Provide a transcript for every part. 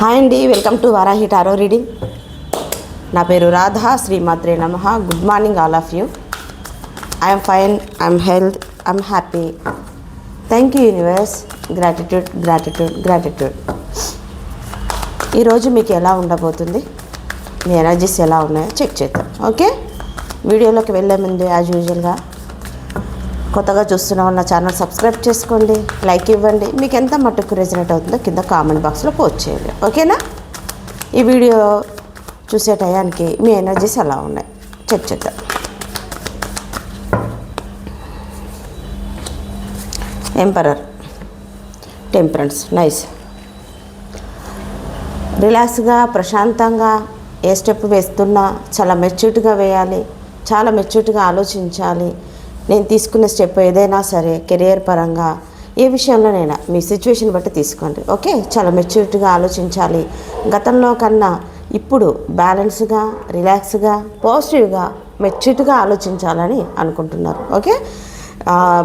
Hi అండి welcome to Varahi tarot reading. నా పేరు రాధా శ్రీమాత్రే నమ. Good morning all of you. I'm fine I'm health I'm happy. Thank you universe. Gratitude gratitude gratitude. ఈరోజు మీకు ఎలా ఉండబోతుంది? మీ ఎనర్జీస్ ఎలా ఉన్నాయో చెక్ చేద్దాం. ఓకే? వీడియోలోకి వెళ్ళే ముందు యాజ్ యూజువల్గా కొత్తగా చూస్తున్న ఉన్న ఛానల్ సబ్స్క్రైబ్ చేసుకోండి లైక్ ఇవ్వండి. మీకు ఎంత మట్టుకు రెజినేట్ అవుతుందో కింద కామెంట్ బాక్స్లో పోస్ట్ చేయండి. ఓకేనా ఈ వీడియో చూసే టయానికి మీ ఎనర్జీస్ ఎలా ఉన్నాయి? చెక్ చేద్దాం. ఎంపరర్ టెంపరెన్స్ నైస్ రిలాక్స్గా ప్రశాంతంగా ఏ స్టెప్ వేస్తున్నా చాలా మెచ్యూర్డ్గా వేయాలి. చాలా మెచ్యూర్డ్గా ఆలోచించాలి. నేను తీసుకున్న స్టెప్ ఏదైనా సరే కెరియర్ పరంగా ఏ విషయంలోనైనా మీ సిచ్యువేషన్ బట్టి తీసుకోండి ఓకే చాలా మెచ్యూరిటీగా ఆలోచించాలి. గతంలో కన్నా ఇప్పుడు బ్యాలెన్స్గా రిలాక్స్గా పాజిటివ్గా మెచ్యూర్డ్గా ఆలోచించాలని అనుకుంటున్నారు ఓకే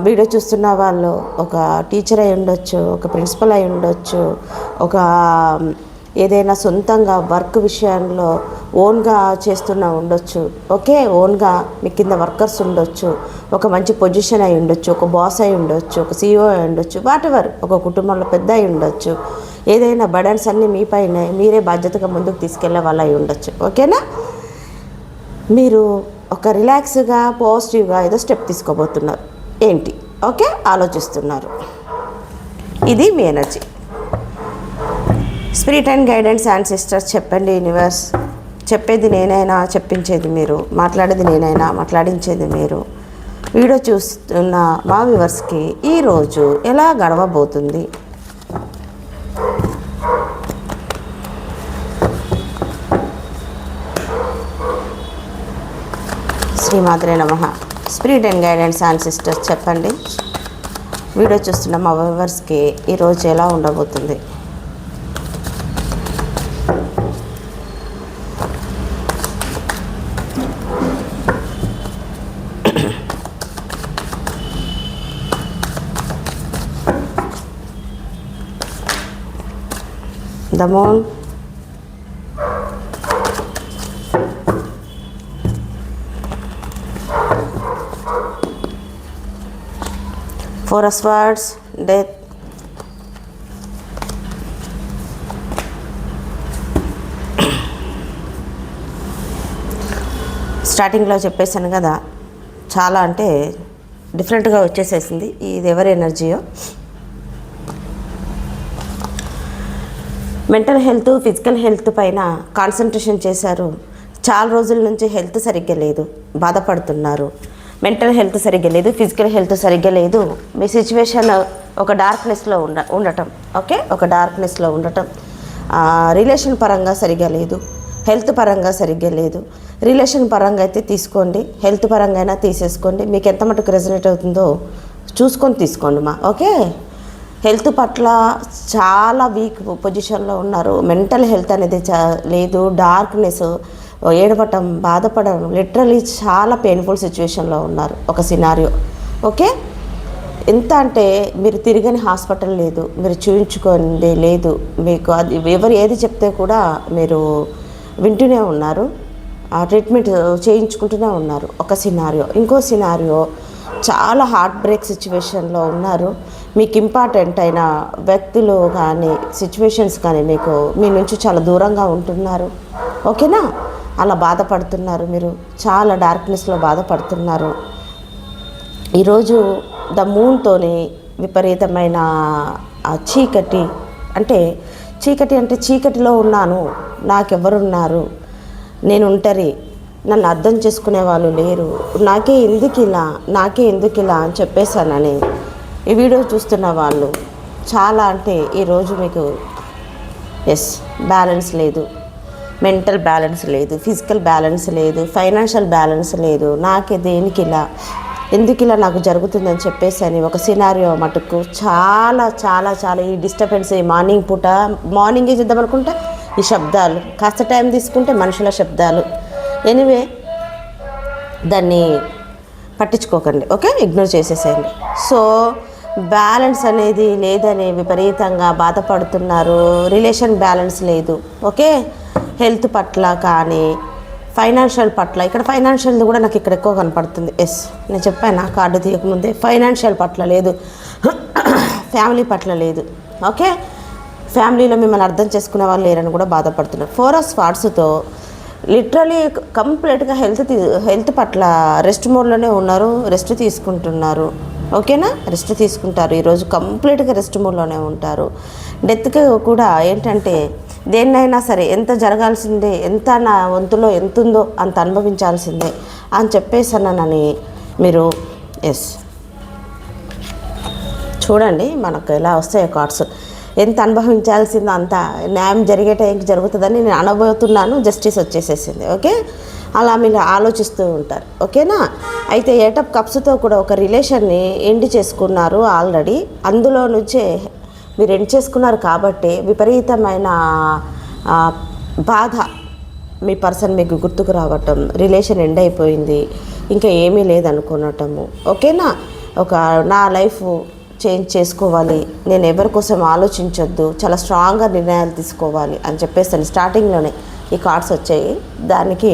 వీడియో చూస్తున్న వాళ్ళు ఒక టీచర్ అయి ఉండొచ్చు ఒక ప్రిన్సిపల్ అయి ఉండొచ్చు ఒక ఏదైనా సొంతంగా వర్క్ విషయంలో ఓన్గా చేస్తున్న ఉండొచ్చు. ఓకే ఓన్గా మీ కింద వర్కర్స్ ఉండొచ్చు ఒక మంచి పొజిషన్ అయి ఉండొచ్చు ఒక బాస్ అయి ఉండొచ్చు ఒక సీఈఓ అయి ఉండొచ్చు వాట్ ఎవర్ ఒక కుటుంబంలో పెద్ద అయి ఉండొచ్చు. ఏదైనా బడన్స్ అన్నీ మీ పైన మీరే బాధ్యతగా ముందుకు తీసుకెళ్ళే వాళ్ళు అయి ఉండొచ్చు. ఓకేనా? మీరు ఒక రిలాక్స్గా పాజిటివ్గా ఏదో స్టెప్ తీసుకోబోతున్నారు. ఏంటి? ఓకే ఆలోచిస్తున్నారు. ఇది మీ energy. Spirit and guidance and sisters చెప్పండి యూనివర్స్. చెప్పేది నేనైనా చెప్పించేది మీరు. మాట్లాడేది నేనైనా మాట్లాడించేది మీరు. వీడియో చూస్తున్న మా వ్యూవర్స్కి ఈరోజు ఎలా గడవబోతుంది? శ్రీమాత్రే నమ. Spirit and guidance and sisters చెప్పండి. వీడియో చూస్తున్న మా వ్యూవర్స్కి ఈరోజు ఎలా ఉండబోతుంది? The moon four swords death స్టార్టింగ్లో చెప్పేశాను కదా చాలా అంటే డిఫరెంట్గా వచ్చేసేసింది. ఇది ఎవరి ఎనర్జీయో మెంటల్ హెల్త్ ఫిజికల్ హెల్త్ పైన కాన్సన్ట్రేషన్ చేశారు. చాలా రోజుల నుంచి హెల్త్ సరిగ్గా లేదు. బాధపడుతున్నారు. మెంటల్ హెల్త్ సరిగ్గా లేదు ఫిజికల్ హెల్త్ సరిగ్గా లేదు. మీ సిచ్యువేషన్ ఒక డార్క్నెస్లో ఉండ ఉండటం. ఓకే? ఒక డార్క్నెస్లో ఉండటం. రిలేషన్ పరంగా సరిగ్గా లేదు. హెల్త్ పరంగా సరిగ్గా లేదు. రిలేషన్ పరంగా అయితే తీసుకోండి. హెల్త్ పరంగా అయినా తీసేసుకోండి. మీకు ఎంత మటుకు రెజనేట్ అవుతుందో చూసుకొని తీసుకోండి మా. ఓకే? హెల్త్ పట్ల చాలా వీక్ పొజిషన్లో ఉన్నారు. మెంటల్ హెల్త్ అనేది చా లేదు డార్క్నెస్ ఏడవటం బాధపడడం లిటరలీ చాలా పెయిన్ఫుల్ సిచ్యువేషన్లో ఉన్నారు ఒక సినారియో. ఓకే? ఎంత అంటే మీరు తిరిగని హాస్పిటల్ లేదు మీరు చూయించుకోండి లేదు మీకు అది ఎవరు ఏది చెప్తే కూడా మీరు వింటూనే ఉన్నారు ఆ ట్రీట్మెంట్ చేయించుకుంటూనే ఉన్నారు ఒక సినారియో. ఇంకో సినారియో చాలా హార్ట్ బ్రేక్ సిచ్యువేషన్లో ఉన్నారు. మీకు ఇంపార్టెంట్ అయిన వ్యక్తులు కానీ సిచ్యువేషన్స్ కానీ మీకు మీ నుంచి చాలా దూరంగా ఉంటున్నారు. ఓకేనా? అలా బాధపడుతున్నారు మీరు. చాలా డార్క్నెస్లో బాధపడుతున్నారు. ఈరోజు ద మూన్తోని విపరీతమైన చీకటి అంటే చీకటి అంటే చీకటిలో ఉన్నాను. నాకెవరున్నారు? నేను ఉంటరి నన్ను అర్థం చేసుకునే వాళ్ళు లేరు. నాకే ఎందుకు ఇలా నాకే ఎందుకు ఇలా అని చెప్పేశానని ఈ వీడియో చూస్తున్న వాళ్ళు చాలా అంటే ఈరోజు మీకు ఎస్ బ్యాలెన్స్ లేదు. మెంటల్ బ్యాలెన్స్ లేదు ఫిజికల్ బ్యాలెన్స్ లేదు ఫైనాన్షియల్ బ్యాలెన్స్ లేదు. నాకే దేనికి ఇలా ఎందుకు ఇలా నాకు జరుగుతుందని చెప్పేసి అని ఒక సినారియో మటుకు చాలా చాలా చాలా ఈ డిస్టర్బెన్స్ ఈ మార్నింగ్ పూట మార్నింగే చేద్దాం అనుకుంటే? ఈ శబ్దాలు కాస్త టైం తీసుకుంటే మనుషుల శబ్దాలు. ఎనివే దాన్ని పట్టించుకోకండి ఓకే ఇగ్నోర్ చేసేసేయండి. సో బ్యాలెన్స్ అనేది లేదని విపరీతంగా బాధపడుతున్నారు. రిలేషన్ బ్యాలెన్స్ లేదు. ఓకే? హెల్త్ పట్ల కానీ ఫైనాన్షియల్ పట్ల. ఇక్కడ ఫైనాన్షియల్ది కూడా నాకు ఇక్కడ ఎక్కువ కనపడుతుంది. ఎస్ నేను చెప్పాను కార్డు తీయకముందే. ఫైనాన్షియల్ పట్ల లేదు. ఫ్యామిలీ పట్ల లేదు. ఓకే? ఫ్యామిలీలో మిమ్మల్ని అర్థం చేసుకునే వాళ్ళు లేరని కూడా బాధపడుతున్నారు. ఫోర్ ఆఫ్ స్పాట్స్తో లిటరలీ కంప్లీట్గా హెల్త్ హెల్త్ పట్ల రెస్ట్ మోడ్లోనే ఉన్నారు రెస్ట్ తీసుకుంటున్నారు. ఓకేనా? రెస్ట్ తీసుకుంటారు. ఈరోజు కంప్లీట్గా రెస్ట్ మోడ్లోనే ఉంటారు. డెత్కి కూడా ఏంటంటే దేన్నైనా సరే ఎంత జరగాల్సిందే ఎంత నా వంతులో ఎంత ఉందో అంత అనుభవించాల్సిందే అని చెప్పేసానని మీరు ఎస్. చూడండి మనకు ఎలా వస్తాయో కార్డ్స్. ఎంత అనుభవించాల్సిందో అంత న్యాయం జరిగే టైంకి జరుగుతుందని నేను అనబోతున్నాను. జస్టిస్ వచ్చేసేసింది. ఓకే? అలా మీరు ఆలోచిస్తూ ఉంటారు. ఓకేనా? అయితే ఏటప్ కప్స్తో కూడా ఒక రిలేషన్ని ఎండ్ చేసుకున్నారు ఆల్రెడీ. అందులో నుంచే మీరు ఎండ్ చేసుకున్నారు కాబట్టి విపరీతమైన బాధ మీ పర్సన్ మీకు గుర్తుకు రావటం రిలేషన్ ఎండ్ అయిపోయింది. ఇంకా ఏమీ లేదనుకునటము. ఓకేనా? ఒక నా లైఫ్ చేంజ్ చేసుకోవాలి. నేను ఎవరి కోసం ఆలోచించొద్దు. చాలా స్ట్రాంగ్గా నిర్ణయాలు తీసుకోవాలి అని చెప్పేసి స్టార్టింగ్లోనే ఈ కార్డ్స్ వచ్చాయి. దానికి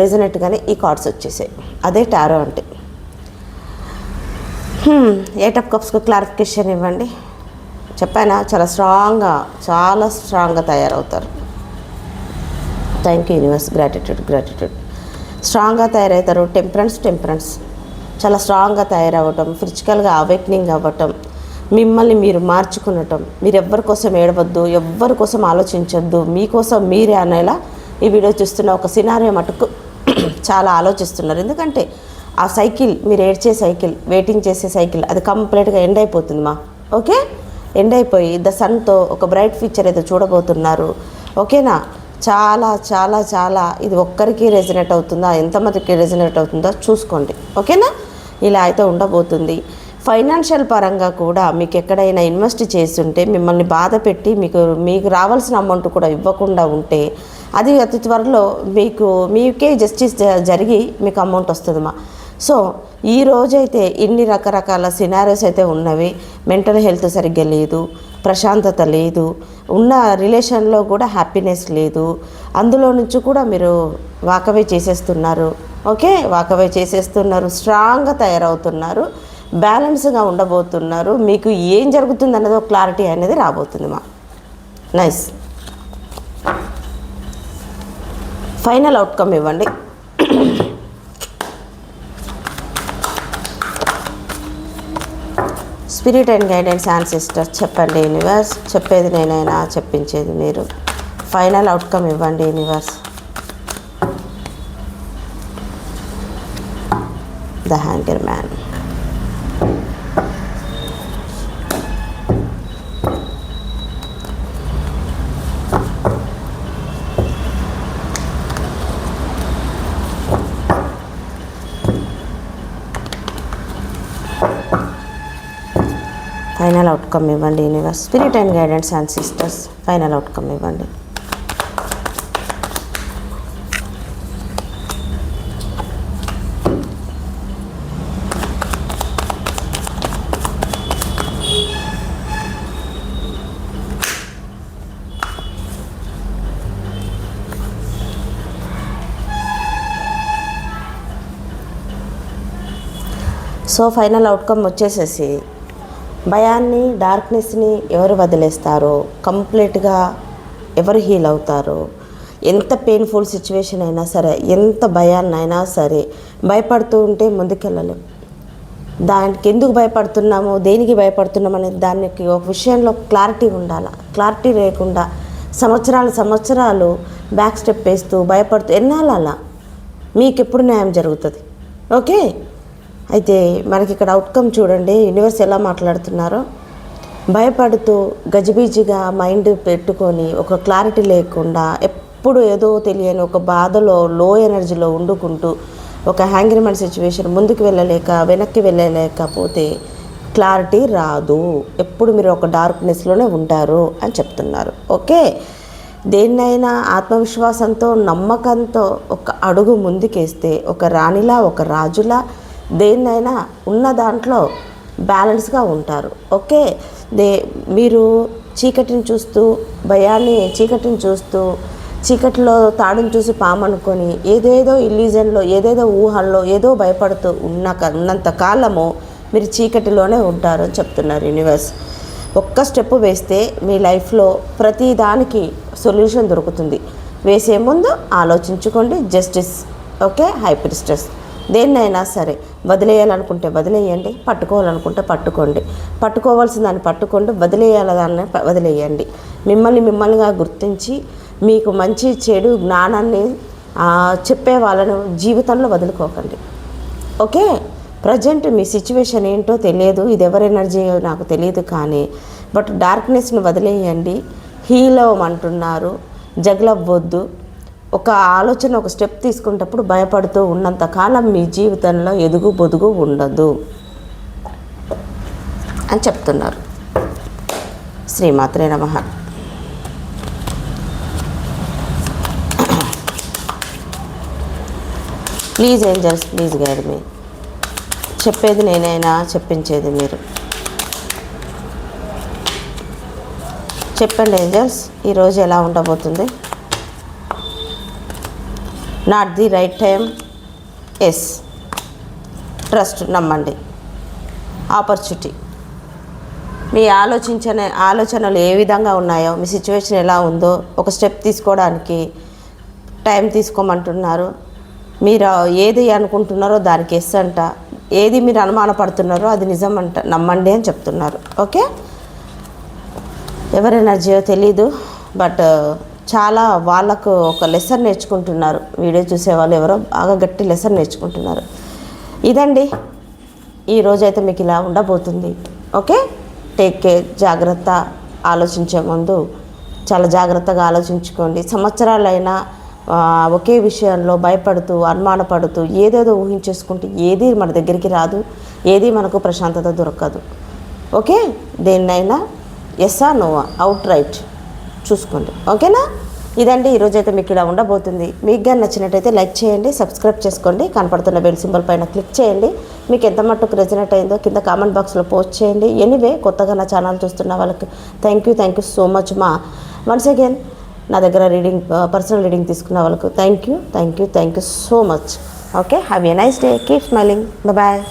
రీజనెట్గానే ఈ కార్డ్స్ వచ్చేసాయి. అదే టారో అంటే. ఎయిట్ ఆఫ్ కప్స్కి క్లారిఫికేషన్ ఇవ్వండి. చెప్పానా? చాలా స్ట్రాంగ్గా చాలా స్ట్రాంగ్గా తయారవుతారు. Thank you universe. Gratitude gratitude. స్ట్రాంగ్గా తయారవుతారు. Temperance temperance. చాలా స్ట్రాంగ్గా తయారవ్వటం ఫిజికల్గా అవేక్నింగ్ అవ్వటం మిమ్మల్ని మీరు మార్చుకునటం. మీరు ఎవరి కోసం ఏడవద్దు ఎవ్వరి కోసం ఆలోచించొద్దు. మీకోసం మీరే అనేలా ఈ వీడియో చూస్తున్న ఒక సినారియో మటుకు చాలా ఆలోచిస్తున్నారు. ఎందుకంటే ఆ సైకిల్ మీరు ఏడ్చే సైకిల్ వెయిటింగ్ చేసే సైకిల్ అది కంప్లీట్గా ఎండ్ అయిపోతుంది మా. ఓకే? ఎండ్ అయిపోయి ద సన్తో ఒక బ్రైట్ ఫ్యూచర్ అయితే చూడబోతున్నారు. ఓకేనా? చాలా చాలా చాలా ఇది ఒక్కరికి రెజినేట్ అవుతుందా? ఎంతమందికి రెజినేట్ అవుతుందో చూసుకోండి. ఓకేనా? ఇలా అయితే ఉండబోతుంది. ఫైనాన్షియల్ పరంగా కూడా మీకు ఎక్కడైనా ఇన్వెస్ట్ చేస్తుంటే మిమ్మల్ని బాధ పెట్టి మీకు మీకు రావాల్సిన అమౌంట్ కూడా ఇవ్వకుండా ఉంటే అది అతి త్వరలో మీకు మీకే జస్టిస్ జ- జరిగి మీకు అమౌంట్ వస్తుందమ్మా. సో ఈ రోజైతే ఇన్ని రకరకాల సినారియోస్ అయితే ఉన్నవి. మెంటల్ హెల్త్ సరిగ్గా లేదు ప్రశాంతత లేదు ఉన్న రిలేషన్లో కూడా హ్యాపీనెస్ లేదు. అందులో నుంచి కూడా మీరు వాకవే చేసేస్తున్నారు. ఓకే? వాకవే చేసేస్తున్నారు స్ట్రాంగ్గా తయారవుతున్నారు బ్యాలెన్స్గా ఉండబోతున్నారు. మీకు ఏం జరుగుతుంది అన్నది ఒక క్లారిటీ అనేది రాబోతుంది మా. నైస్. ఫైనల్ అవుట్కమ్ ఇవ్వండి. స్పిరిట్ అండ్ గైడెన్స్ ఆన్సిస్టర్ చెప్పండి యూనివర్స్. చెప్పేది నేనైనా చెప్పించేది మీరు. ఫైనల్ అవుట్కమ్ ఇవ్వండి universe. The hanger man final outcome ఇవ్వండి universe spirit and guidance and sisters final outcome ఇవ్వండి. సో ఫైనల్ అవుట్కమ్ వచ్చేసేసి భయాన్ని డార్క్నెస్ని ఎవరు వదిలేస్తారో? కంప్లీట్గా ఎవరు హీల్ అవుతారో? ఎంత పెయిన్ఫుల్ సిచ్యువేషన్ అయినా సరే ఎంత భయాన్ని అయినా సరే భయపడుతూ ఉంటే ముందుకెళ్ళలేం. దానికి ఎందుకు భయపడుతున్నామో? దేనికి భయపడుతున్నాం అనేది దానికి ఒక విషయంలో క్లారిటీ ఉండాలి క్లారిటీ లేకుండా సంవత్సరాలు సంవత్సరాలు బ్యాక్ స్టెప్ వేస్తూ భయపడుతూ ఎన్నాళ్ళ అలా మీకు ఎప్పుడు న్యాయం జరుగుతుంది? ఓకే? అయితే మనకి ఇక్కడ అవుట్కమ్ చూడండి. యూనివర్స్ ఎలా మాట్లాడుతున్నారో. భయపడుతూ గజిబిజిగా మైండ్ పెట్టుకొని ఒక క్లారిటీ లేకుండా ఎప్పుడు ఏదో తెలియని ఒక బాధలో లో ఎనర్జీలో వండుకుంటూ ఒక హ్యాంగ్రిమెంట్ సిచ్యువేషన్ ముందుకు వెళ్ళలేక వెనక్కి వెళ్ళలేకపోతే క్లారిటీ రాదు. ఎప్పుడు మీరు ఒక డార్క్నెస్లోనే ఉంటారు అని చెప్తున్నారు. ఓకే? దేన్నైనా ఆత్మవిశ్వాసంతో నమ్మకంతో ఒక అడుగు ముందుకేస్తే ఒక రాణిలా ఒక రాజులా దేన్నైనా ఉన్న దాంట్లో బ్యాలెన్స్గా ఉంటారు. ఓకే? దే మీరు చీకటిని చూస్తూ భయాన్ని చీకటిని చూస్తూ చీకటిలో తాడును చూసి పాము అనుకొని ఏదేదో ఇల్యూజన్లో ఏదేదో ఊహల్లో ఏదో భయపడుతూ ఉన్న ఉన్నంత కాలము మీరు చీకటిలోనే ఉంటారు అని చెప్తున్నారు యూనివర్స్. ఒక్క స్టెప్ వేస్తే మీ లైఫ్లో ప్రతి దానికి సొల్యూషన్ దొరుకుతుంది. వేసే ముందు ఆలోచించుకోండి. Justice okay? హైప్రిస్టస్ దేన్నైనా సరే వదిలేయాలనుకుంటే వదిలేయండి పట్టుకోవాలనుకుంటే పట్టుకోండి. పట్టుకోవాల్సిన దాన్ని పట్టుకోండి వదిలేయాల దాన్ని వదిలేయండి. మిమ్మల్ని మిమ్మల్నిగా గుర్తించి మీకు మంచి చెడు జ్ఞానాన్ని చెప్పే వాళ్ళను జీవితంలో వదులుకోకండి. ఓకే? ప్రజెంట్ మీ సిచ్యువేషన్ ఏంటో తెలియదు ఇది ఎవరి ఎనర్జీ నాకు తెలియదు కానీ బట్ డార్క్నెస్ని వదిలేయండి. హీల్ అవ్వమంటున్నారు జగలవ్వద్దు. ఒక ఆలోచన ఒక స్టెప్ తీసుకునేటప్పుడు భయపడుతూ ఉన్నంత కాలం మీ జీవితంలో ఎదుగు బొదుగు ఉండదు అని చెప్తున్నారు. శ్రీమాత్రే నమ. Please angels please guide me. చెప్పేది నేనైనా చెప్పించేది మీరు. చెప్పండి ఏంజల్స్ ఈరోజు ఎలా ఉండబోతుంది? Not the right time is trust నమ్మండి. ఆపర్చునిటీ మీ ఆలోచించనే ఆలోచనలు ఏ విధంగా ఉన్నాయో మీ సిచ్యువేషన్ ఎలా ఉందో ఒక స్టెప్ తీసుకోవడానికి టైం తీసుకోమంటున్నారు. మీరు ఏది అనుకుంటున్నారో దానికి ఎస్ అంట. ఏది మీరు అనుమానపడుతున్నారో అది నిజం అంట. నమ్మండి అని చెప్తున్నారు. ఓకే ఎవరి ఎనర్జీయో తెలీదు బట్ చాలా వాళ్ళకు ఒక లెసన్ నేర్చుకుంటున్నారు. వీడియో చూసే వాళ్ళు ఎవరో బాగా గట్టి లెసన్ నేర్చుకుంటున్నారు. ఇదండి. ఈ రోజైతే మీకు ఇలా ఉండబోతుంది. ఓకే? టేక్ కేర్ జాగ్రత్త. ఆలోచించే ముందు చాలా జాగ్రత్తగా ఆలోచించుకోండి. సంవత్సరాలైనా ఒకే విషయంలో భయపడుతూ అనుమానపడుతూ ఏదేదో ఊహించేసుకుంటే ఏది మన దగ్గరికి రాదు. ఏది మనకు ప్రశాంతత దొరకదు. ఓకే? దేన్నైనా ఎస్సా నోవా అవుట్ రైట్ చూసుకోండి. ఓకేనా? ఇదండి. ఈరోజు అయితే మీకు ఇలా ఉండబోతుంది. మీకు కానీ నచ్చినట్టయితే లైక్ చేయండి సబ్స్క్రైబ్ చేసుకోండి కనపడుతున్న బెల్ సింబల్ పైన క్లిక్ చేయండి. మీకు ఎంత మట్టుకు రెజనేట్ అయిందో కింద కామెంట్ బాక్స్లో పోస్ట్ చేయండి. ఎనీవే కొత్తగా నా ఛానల్ చూస్తున్న వాళ్ళకి thank you thank you so much మా. వన్స్ అగైన్ నా దగ్గర రీడింగ్ పర్సనల్ రీడింగ్ తీసుకున్న వాళ్ళకు thank you thank you thank you so much. Okay? Have a nice day. Keep smiling. Bye.